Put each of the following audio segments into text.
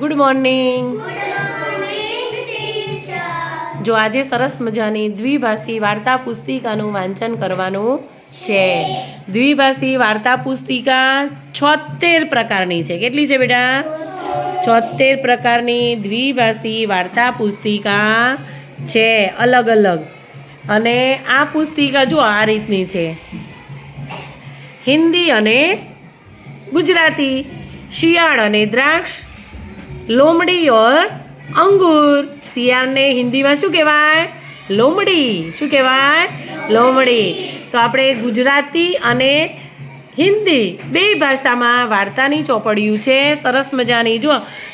Good morning જો આજે સરસ મજાની દ્વિભાષી વાર્તા પુસ્તિકાનું વાંચન કરવાનું છે. દ્વિભાષી વાર્તા પુસ્તિકા છોતેર પ્રકારની છે. કેટલી છે બેટા? છોતેર પ્રકારની દ્વિભાષી વાર્તા પુસ્તિકા છે. અલગ અલગ. અને આ પુસ્તિકા જો આ રીતની છે. હિન્દી અને ગુજરાતી શિયાળ અને દ્રાક્ષ લોમડી ઓર અંગુર. શિયાળને હિન્દીમાં શું કહેવાય? લોમડી. શું કહેવાય? લોમડી. તો આપણે ગુજરાતી અને હિન્દી બે ભાષામાં વાર્તાની ચોપડિયું છે. સરસ મજાની. જો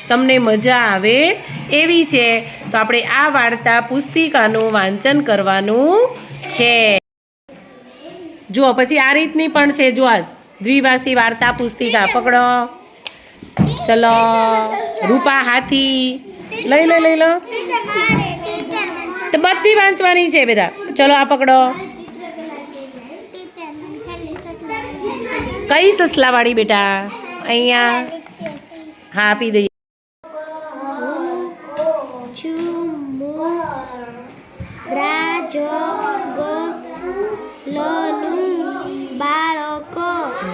તમને મજા આવે એવી છે. તો આપણે આ વાર્તા પુસ્તિકાનું વાંચન કરવાનું છે. જુઓ, પછી આ રીતની પણ છે. જો દ્વિભાષી વાર્તા પુસ્તિકા. પકડો. ચલો. રૂપા હાથી. લઈ લો લઈ લો. તો બધી વાંચવાની છે બધા. ચલો આ પકડો. કઈ સસલાવાળી બેટા? અહીંયા. હા આપી દઈએ.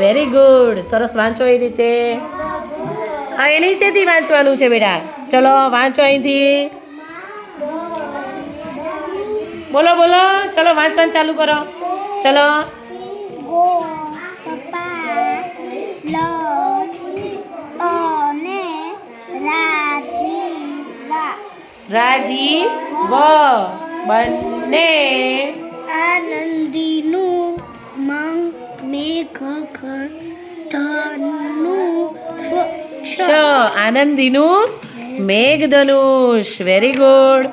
વેરી ગુડ સરસ વાંચો એ રીતે. હા, એ નીચેથી વાંચવાનું છે બેટા. ચલો, વાંચો અહીંથી. બોલો બોલો. ચલો, વાંચવાનું ચાલુ કરો. ચલો. રાજી વ. બંને આનંદીનું મંગ મેઘ ધનું શ આનંદીનું મેઘધનુષ વેરી ગુડ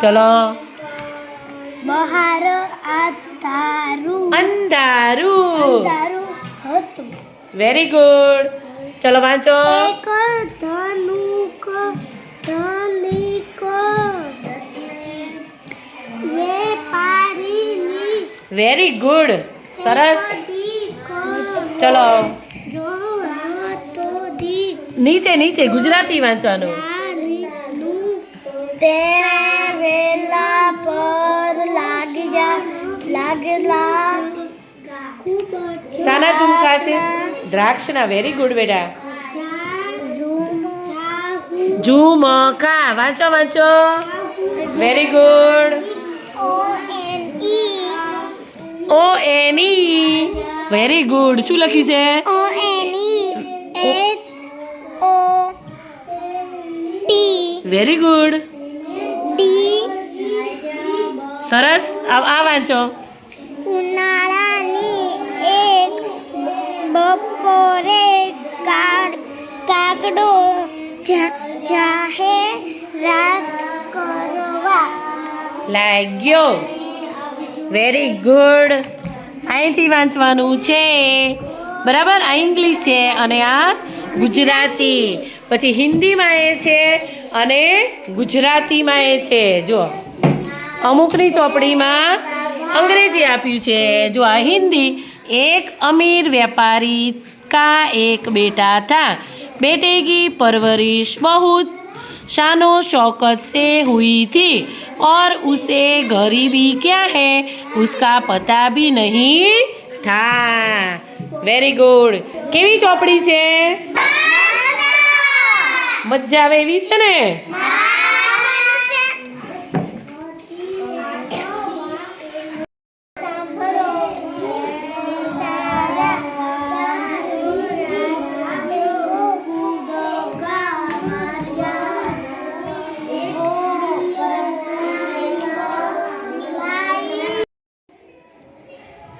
ચલો. બહાર અંધારું. અંધારું. હતું. વેરી ગુડ ચલો વાંચો. એક ધનુક ધનિક. વેપારીની વેરી ગુડ સરસ. ચલો. નીચે નીચે ગુજરાતી વાંચવાનું. સાના વેલા પર લાગ્યા લાગેલા ખૂબ ઝુમકા છે? દ્રાક્ષના વેરી ગુડ બેટા. ઝુમકા. વાંચો વાંચો. વેરી ગુડ ઓ એની વેરી ગુડ શું લખ્યું છે? વેરી ગુડ સરસ. આ આ વાંચો. ઉનાળાની એક બપોરે કાગડો જાહે રાત કરવા. લાગ્યો. વેરી ગુડ અહીંથી વાંચવાનું છે. બરાબર? આ ઇંગ્લિશ છે અને આ ગુજરાતી. પછી હિન્દીમાં એ છે અને ગુજરાતીમાં એ છે જો અમુકની ચોપડીમાં અંગ્રેજી આપ્યું છે જો આ હિન્દી એક અમીર व्यापारी का एक बेटा था बेटे की परवरिश बहुत शानो शौकत से हुई थी और उसे गरीबी क्या है उसका पता भी नहीं था વેરી ગુડ કેવી ચોપડી છે મજા આવે એવી છે ને?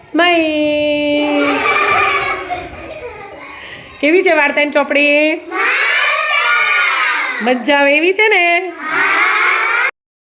સ્માઈલ કેવી છે વાર્તાની ચોપડી? મજા આવે એવી છે ને?